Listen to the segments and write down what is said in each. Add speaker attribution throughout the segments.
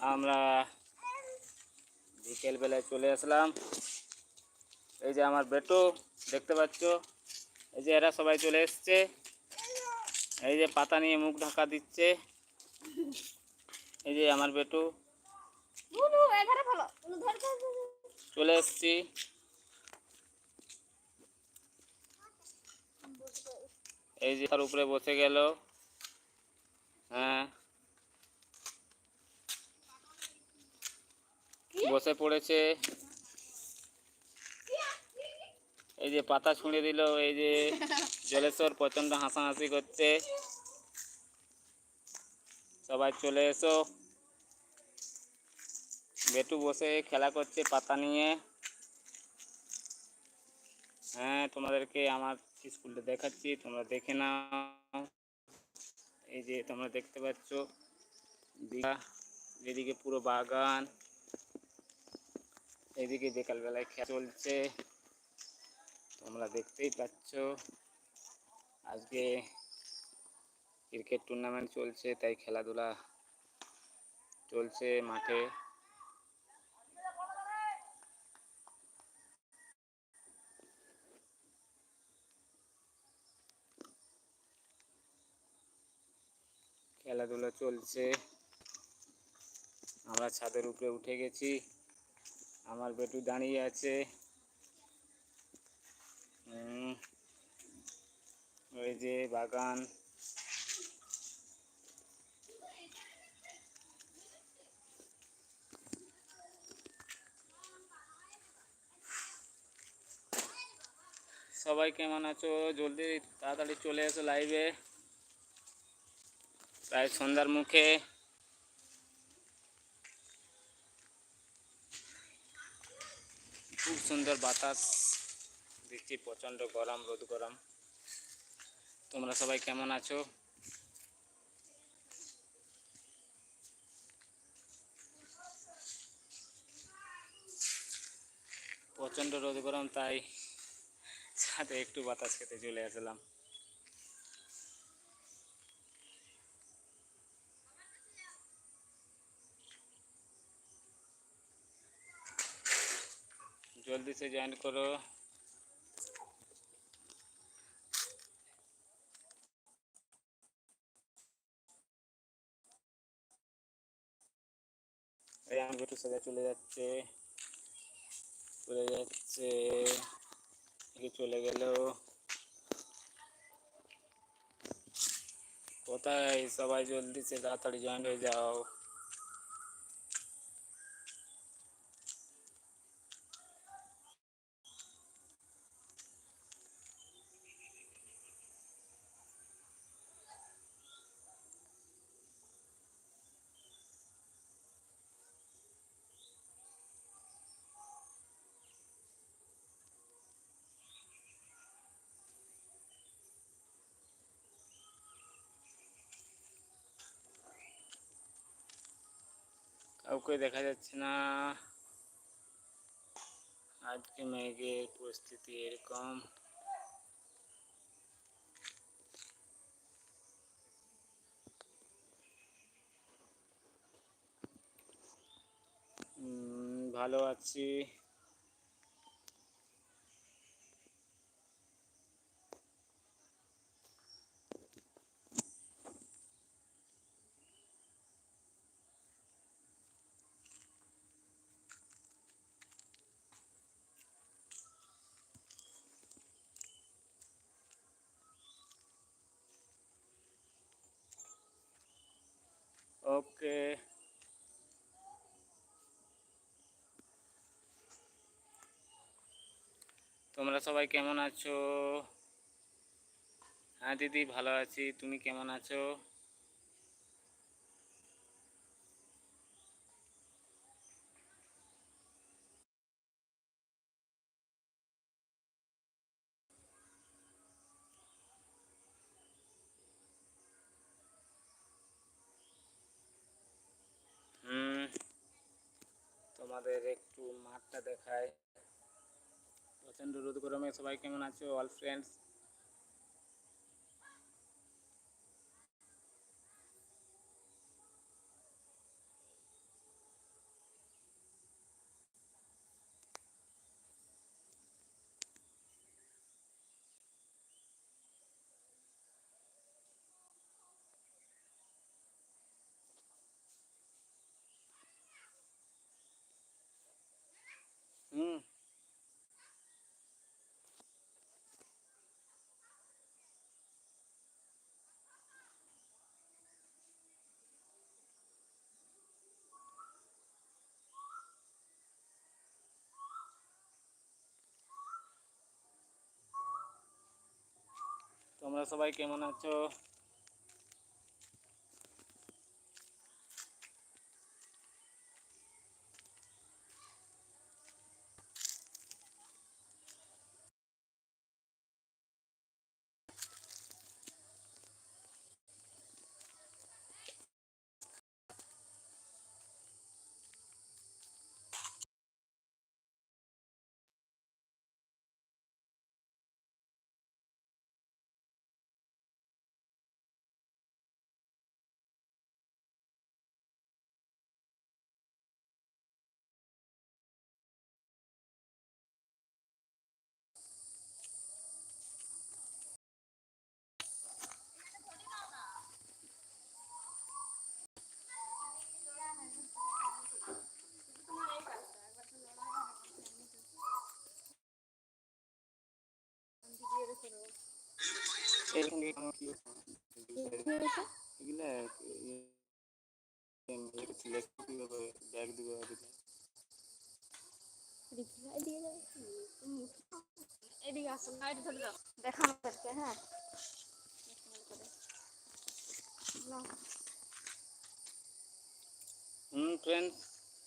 Speaker 1: আমরা বিকেলবেলায় চলে আসলাম। এই যে আমার বেটো দেখতে পাচ্ছ? এই যে এরা সবাই চলে এসছে। এই যে পাতা নিয়ে মুখ ঢাকা দিচ্ছে। এই যে আমার বেটু। চলে এসছি। এই যে তার উপরে বসে গেল। হ্যাঁ। বসে পড়েছে। এই যে পাতা ছুঁড়ে দিল, এই যে জলেশ্বর প্রচণ্ড হাসাহাসি করছে। সবাই চলে এসো। বেটু বসে খেলা করছে পাতা নিয়ে। হ্যাঁ তোমাদেরকে আমার স্কুলটা দেখাচ্ছি, তোমরা দেখে নাও। এই যে তোমরা দেখতে পাচ্ছ এদিকে পুরো বাগান। এদিকে বিকালবেলায় খেলা চলছে। তোমরা দেখতেই পাচ্ছ। আজকে ক্রিকেট টুর্নামেন্ট চলছে, তাই খেলাধুলা চলছে মাঠে। খেলাধুলা চলছে। আমরা ছাদের উপরে উঠে গেছি। আমার বেটু দাঁড়িয়ে আছে। ওই যে বাগান। সবাই কেমন আছো? জলদি তাড়াতাড়ি চলে এসো লাইভে প্রায় সন্ধ্যার মুখে। সুন্দর বাতাস দিচ্ছি প্রচণ্ড গরম, রোদ গরম। তোমরা সবাই কেমন আছো? প্রচণ্ড রোদ গরম, তাই সাথে একটু বাতাস খেতে চলে আসলাম। जल्दी से ज्वाइन करो এই আমার বেটু সোজা চলে যাচ্ছে চলে যাচ্ছে এদিকে চলে গেল কোথায় সবাই জলদি সে তাড়াতাড়ি জয়েন হয়ে যাও কাউকে দেখা যাচ্ছে না। আজকে মেঘের পরিস্থিতি এরকম। ভালো আছি। ওকে। তোমরা সবাই কেমন আছো? হ্যাঁ দিদি ভালো আছি। তুমি কেমন আছো হুম তোমাদের একটু মাঠটা দেখায়। প্রচণ্ড রোদ গরমে সবাই কেমন আছো? অল ফ্রেন্ডস তোমরা সবাই কেমন আছো? এগুলা সিলেক্ট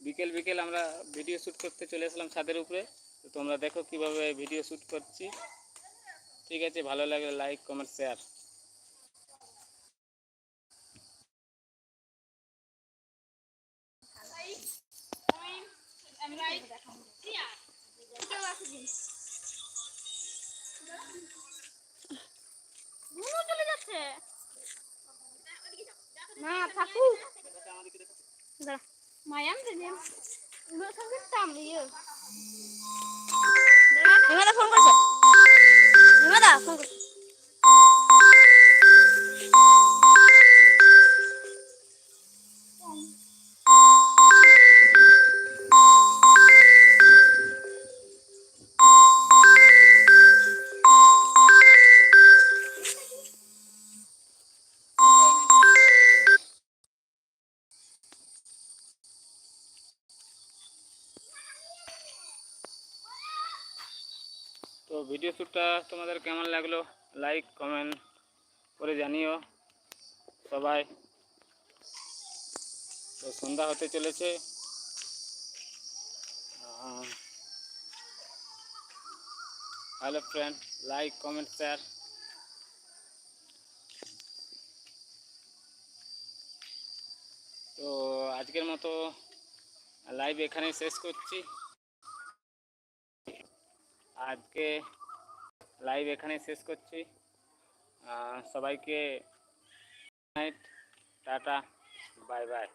Speaker 1: বিকেল বিকেল আমরা ভিডিও শ্যুট করতে চলে আসলাম ছাদের উপরে। তো তোমরা দেখো কীভাবে ভিডিও শ্যুট করছি। ঠিক আছে, ভালো লাগলে লাইক কমেন্ট শেয়ার
Speaker 2: চলে যাচ্ছে না থাকুক মায়াম ফোন করছে। ফোন করছে।
Speaker 1: তো ভিডিও শ্যুটটা তোমাদের কেমন লাগল? লাইক কমেন্ট করে জানিও সবাই। তো সন্ধ্যা হতে চলেছে। Hello friend like comment share তো আজকের মতো লাইভ এখানেই শেষ করছি। আজকে লাইভ এখানে শেষ করছি। সবাইকে নাইট টাটা বাই বাই